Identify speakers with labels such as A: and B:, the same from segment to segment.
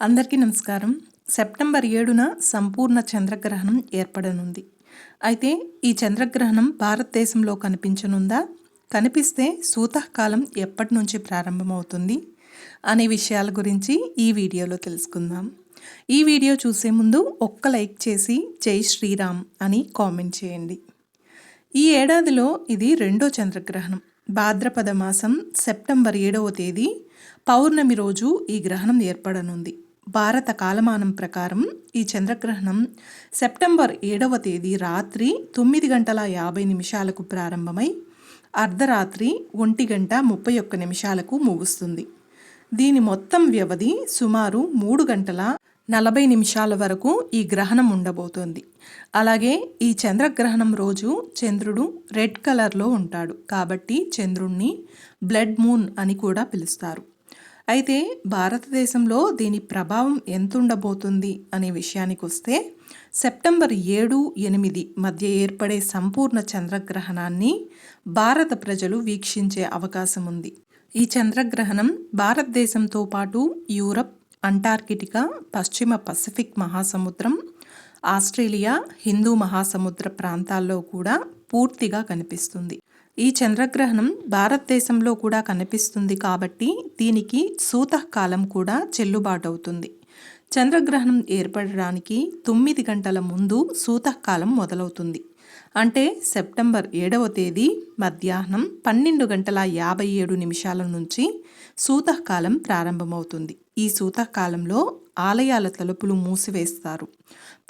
A: అందరికీ నమస్కారం. సెప్టెంబర్ ఏడున సంపూర్ణ చంద్రగ్రహణం ఏర్పడనుంది. అయితే ఈ చంద్రగ్రహణం భారతదేశంలో కనిపించనుందా? కనిపిస్తే సూతకాలం ఎప్పటి నుంచి ప్రారంభమవుతుంది? అనే విషయాల గురించి ఈ వీడియోలో తెలుసుకుందాం. ఈ వీడియో చూసే ముందు ఒక్క లైక్ చేసి జై శ్రీరామ్ అని కామెంట్ చేయండి. ఈ ఏడాదిలో ఇది రెండో చంద్రగ్రహణం. భాద్రపద మాసం సెప్టెంబర్ ఏడవ తేదీ పౌర్ణమి రోజు ఈ గ్రహణం ఏర్పడనుంది. భారత కాలమానం ప్రకారం ఈ చంద్రగ్రహణం సెప్టెంబర్ ఏడవ తేదీ రాత్రి తొమ్మిది గంటల యాభై నిమిషాలకు ప్రారంభమై అర్ధరాత్రి ఒంటి గంట ముప్పై ఒక్క నిమిషాలకు ముగుస్తుంది. దీని మొత్తం వ్యవధి సుమారు మూడు గంటల నలభై నిమిషాల వరకు ఈ గ్రహణం ఉండబోతోంది. అలాగే ఈ చంద్రగ్రహణం రోజు చంద్రుడు రెడ్ కలర్లో ఉంటాడు. కాబట్టి చంద్రుణ్ణి బ్లడ్ మూన్ అని కూడా పిలుస్తారు. అయితే భారతదేశంలో దీని ప్రభావం ఎంత ఉండబోతుంది అనే విషయానికి వస్తే సెప్టెంబర్ ఏడు ఎనిమిది మధ్య ఏర్పడే సంపూర్ణ చంద్రగ్రహణాన్ని భారత ప్రజలు వీక్షించే అవకాశం ఉంది ఈ చంద్రగ్రహణం భారతదేశంతో పాటు యూరప్ అంటార్కిటికా పశ్చిమ పసిఫిక్ మహాసముద్రం ఆస్ట్రేలియా హిందూ మహాసముద్ర ప్రాంతాల్లో కూడా పూర్తిగా కనిపిస్తుంది. ఈ చంద్రగ్రహణం భారతదేశంలో కూడా కనిపిస్తుంది కాబట్టి దీనికి సూతకాలం కూడా చెల్లుబాటు అవుతుంది చంద్రగ్రహణం ఏర్పడడానికి తొమ్మిది గంటల ముందు సూతకాలం మొదలవుతుంది. అంటే సెప్టెంబర్ ఏడవ తేదీ మధ్యాహ్నం పన్నెండు గంటల యాభై ఏడు నిమిషాల నుంచి సూతకాలం ప్రారంభమవుతుంది. ఈ సూతకాలంలో ఆలయాల తలుపులు మూసివేస్తారు.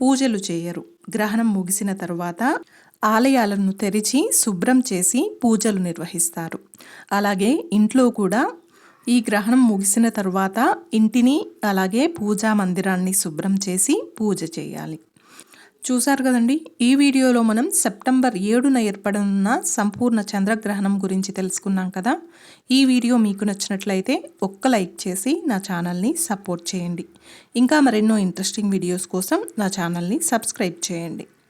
A: పూజలు చేయరు. గ్రహణం ముగిసిన తరువాత ఆలయాలను తెరిచి శుభ్రం చేసి పూజలు నిర్వహిస్తారు. అలాగే ఇంట్లో కూడా ఈ గ్రహణం ముగిసిన తర్వాత ఇంటిని అలాగే పూజా మందిరాన్ని శుభ్రం చేసి పూజ చేయాలి. చూశారు కదండి ఈ వీడియోలో మనం సెప్టెంబర్ ఏడున ఏర్పడనున్న సంపూర్ణ చంద్రగ్రహణం గురించి తెలుసుకున్నాం కదా. ఈ వీడియో మీకు నచ్చినట్లయితే ఒక్క లైక్ చేసి నా ఛానల్ని సపోర్ట్ చేయండి. ఇంకా మరెన్నో ఇంట్రెస్టింగ్ వీడియోస్ కోసం నా ఛానల్ని సబ్స్క్రైబ్ చేయండి.